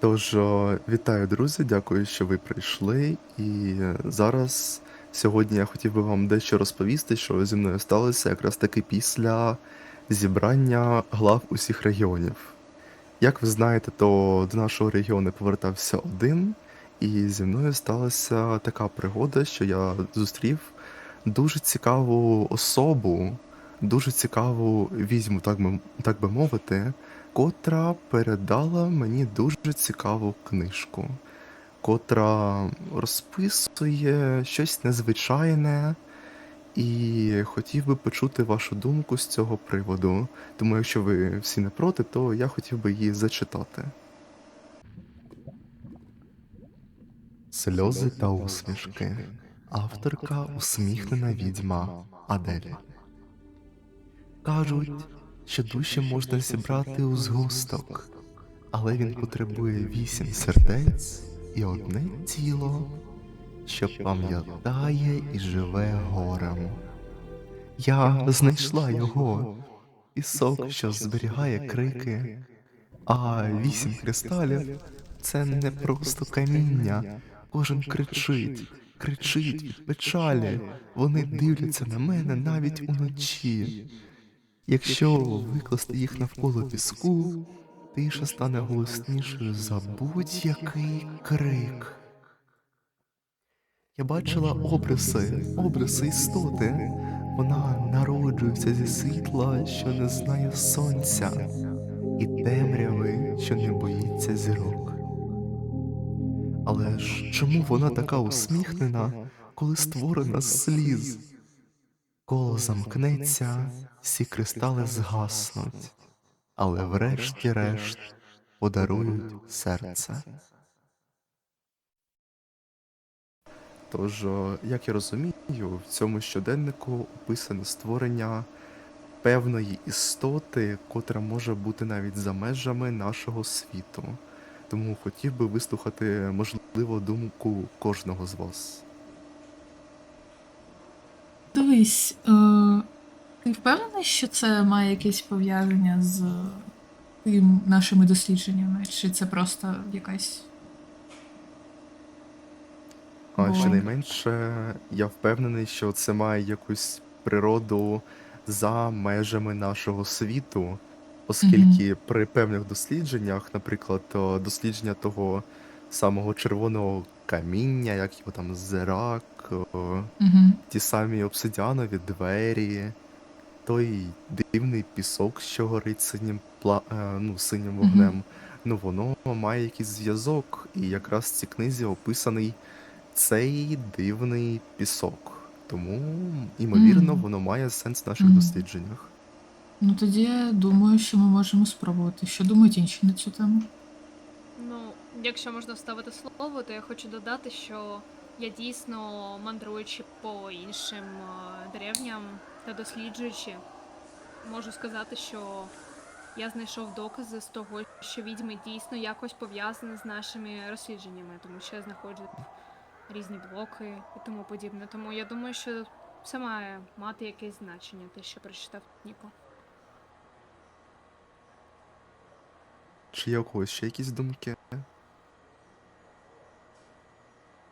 Тож, вітаю, друзі, дякую, що ви прийшли. І зараз, сьогодні я хотів би вам дещо розповісти, що зі мною сталося якраз таки після зібрання глав усіх регіонів. Як ви знаєте, то до нашого регіону повертався один, і зі мною сталася така пригода, що я зустрів дуже цікаву особу, дуже цікаву візьму, так би, так би мовити, котра передала мені дуже цікаву книжку, котра розписує щось незвичайне, і хотів би почути вашу думку з цього приводу. Тому, якщо ви всі не проти, то я хотів би її зачитати. Сльози та усмішки. Авторка усміхнена відьма Адель. Кажуть, що душі можна зібрати у згусток, але він потребує вісім сердець і одне тіло, що пам'ятає і живе горем. Я знайшла його, пісок, що зберігає крики, а вісім кристалів це не просто каміння. Кожен кричить, кричить від печалі. Вони дивляться на мене навіть уночі. Якщо викласти їх навколо піску, тиша стане голоснішою за будь-який крик. Я бачила обриси, обриси істоти. Вона народжується зі світла, що не знає сонця, і темряви, що не боїться зірок. Але ж чому вона така усміхнена, коли створена з сліз? Коло замкнеться, всі кристали згаснуть, але врешті-решт подарують серце. Тож, як я розумію, в цьому щоденнику описане створення певної істоти, котра може бути навіть за межами нашого світу. Тому хотів би вислухати, можливо, думку кожного з вас. Дивись, е, ти впевнений, що це має якесь пов'язання з тим нашими дослідженнями? Чи це просто якась. А щонайменше я впевнений, що це має якусь природу за межами нашого світу, оскільки при певних дослідженнях, наприклад, дослідження того самого червоного каміння, як його там зирак, Угу. ті самі обсидіанові двері, той дивний пісок, що горить синім пла... е, ну, синім вогнем. Ну, воно має якийсь зв'язок, і якраз в цій книзі описаний цей дивний пісок. Тому, ймовірно, Мгм. воно має сенс в наших Мгм. дослідженнях. Ну тоді я думаю, що ми можемо спробувати. Що думають інші на цю тему? Ну, якщо можна вставити слово, то я хочу додати, що я дійсно мандруючи по іншим е, деревням та досліджуючи, можу сказати, що я знайшов докази з того, що відьми дійсно якось пов'язані з нашими розслідженнями, тому що я знаходжу різні блоки і тому подібне. Тому я думаю, що це має мати якесь значення, те, що прочитав Ніко. Чи є у когось ще якісь думки?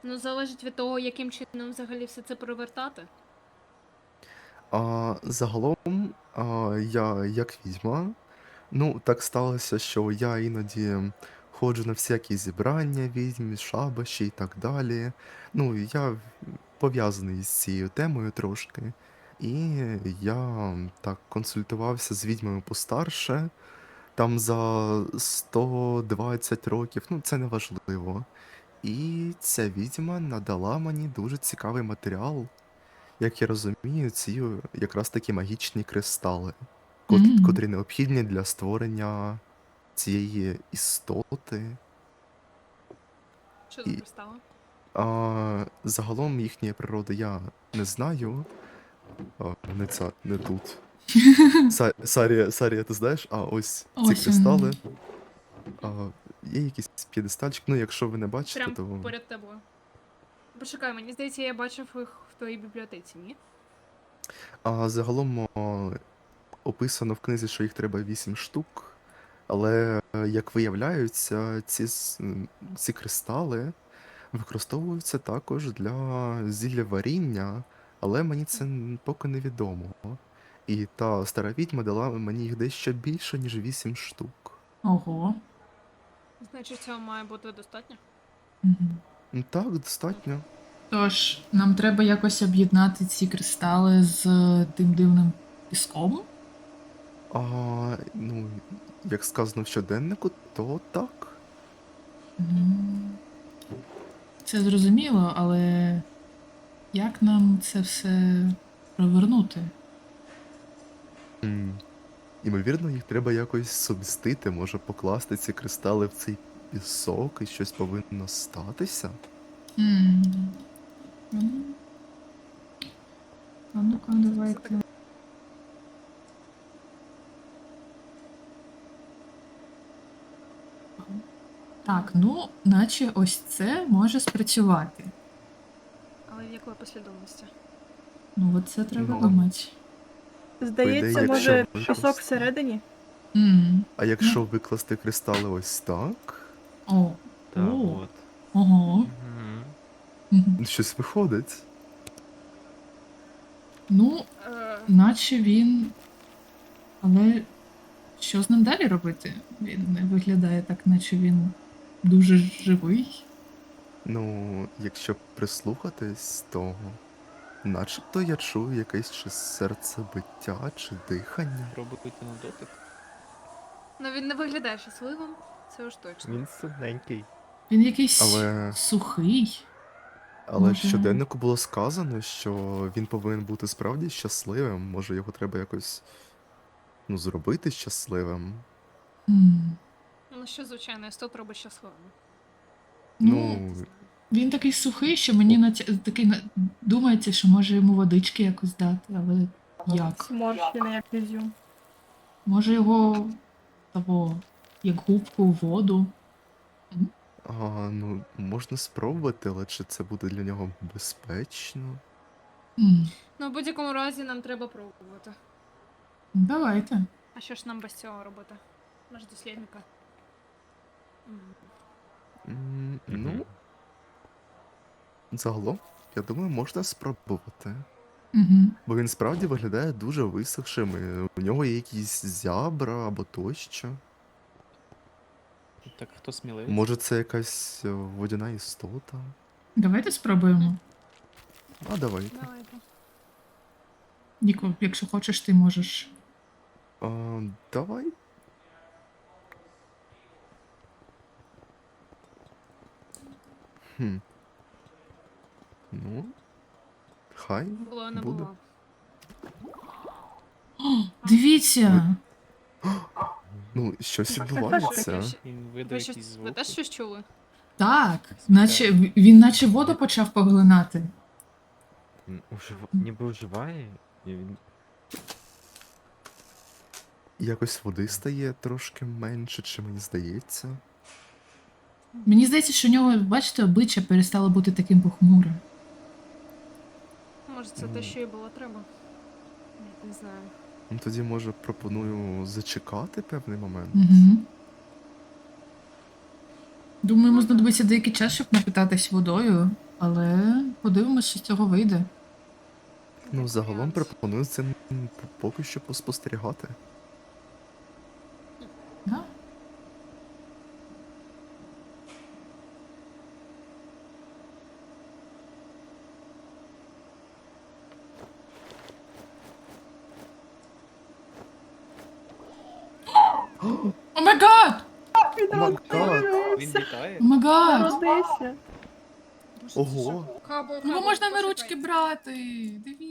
Ну, залежить від того, яким чином взагалі все це провертати. А, загалом, а, я як відьма, ну, так сталося, що я іноді ходжу на всякі зібрання відьм, шабаші і так далі. Ну, я пов'язаний з цією темою трошки. І я так консультувався з відьмами постарше, там за 120 років, ну, це не важливо. І ця відьма надала мені дуже цікавий матеріал. Як я розумію, ці якраз такі магічні кристали, кот- Мгм. котрі необхідні для створення цієї істоти. Що за І- кристали? А, загалом їхньої природи я не знаю. А, не, ця, не тут. Сарія, Сарія, ти знаєш? А ось ці Ось він. кристали. А, є якийсь п'єдестальчик, ну якщо ви не бачите, Прям то. поряд тобою. Почекай, мені здається, я бачив їх в твоїй бібліотеці, ні? А загалом о, описано в книзі, що їх треба 8 штук. Але е, як виявляється, ці, с- м, ці кристали використовуються також для зілля варіння, але мені це н- поки невідомо. І та стара відьма дала мені їх дещо більше, ніж 8 штук. Ого. Значить, цього має бути достатньо. Мгм. М, Так, достатньо. Тож, нам треба якось об'єднати ці кристали з тим дивним піском. А, ну, як сказано в щоденнику, то так. М. Це зрозуміло, але як нам це все провернути? М, Імовірно, їх треба якось сумістити, може покласти ці кристали в цей пісок і щось повинно статися. Ну, А ну-ка, давайте. Так, ну, наче ось це може спрацювати. Але в якої послідовності? Ну, от це треба Ну. думати. Здається, якщо може викласти- пісок всередині? М. А якщо викласти кристали ось так, О, Та О. от. ого. Мгм. Мгм. щось виходить. Ну, Е, наче він. Але що з ним далі робити? Він не виглядає так, наче він дуже живий. Ну, якщо прислухатись, то начебто я чую якесь чи серцебиття, чи дихання. Пробуйте на дотик. ну він не виглядає щасливим, це уж точно. Він синенький. Він якийсь Але- сухий. Але в Може- щоденнику було сказано, що він повинен бути справді щасливим. Може, його треба якось ну, зробити щасливим. М. Ну що, звичайно, стоп робить щасливим. Ну, Ну, він такий сухий, що мені натя... такий на- думається, що може йому водички якось дати, але як? Сморщений, як ізюм. Може його того, як губку в воду. а, ну, можна спробувати, але чи це буде для нього безпечно? М. Ну, в будь-якому разі нам треба пробувати. Давайте. А що ж нам без цього робити? Наш дослідника. М. Ну. Загалом, я думаю, можна спробувати. Угу. Бо він справді виглядає дуже висохшим, і у нього є якісь зябра або тощо. Так хто сміливий? Може, це якась е, водяна істота? Давайте спробуємо. А давайте. Давайте. Ніко, якщо хочеш, ти можеш. А, давай. Хм. Ну. Хай. Було не Буде. було. О, дивіться! Ну, щось Так, відбувається. так, Він Ви, видав щось, ви звуки. теж щось чули? Так, наче він наче воду почав поглинати. М, ужив- Ніби оживає, і він Якось води стає трошки менше, чи мені здається. Мені здається, що у нього, бачите, обличчя перестало бути таким похмурим. Може, це те, що їй було треба. Не знаю. Ну тоді, може, пропоную зачекати певний момент. Угу. Думаю, йому знадобиться деякий час, щоб напитатись водою, але подивимось, що з цього вийде. Ну, загалом пропоную це поки що поспостерігати. О май гад! Він О май гад! Літає? О май гад! Народився! Ого. Його можна на ручки брати! Дивіться!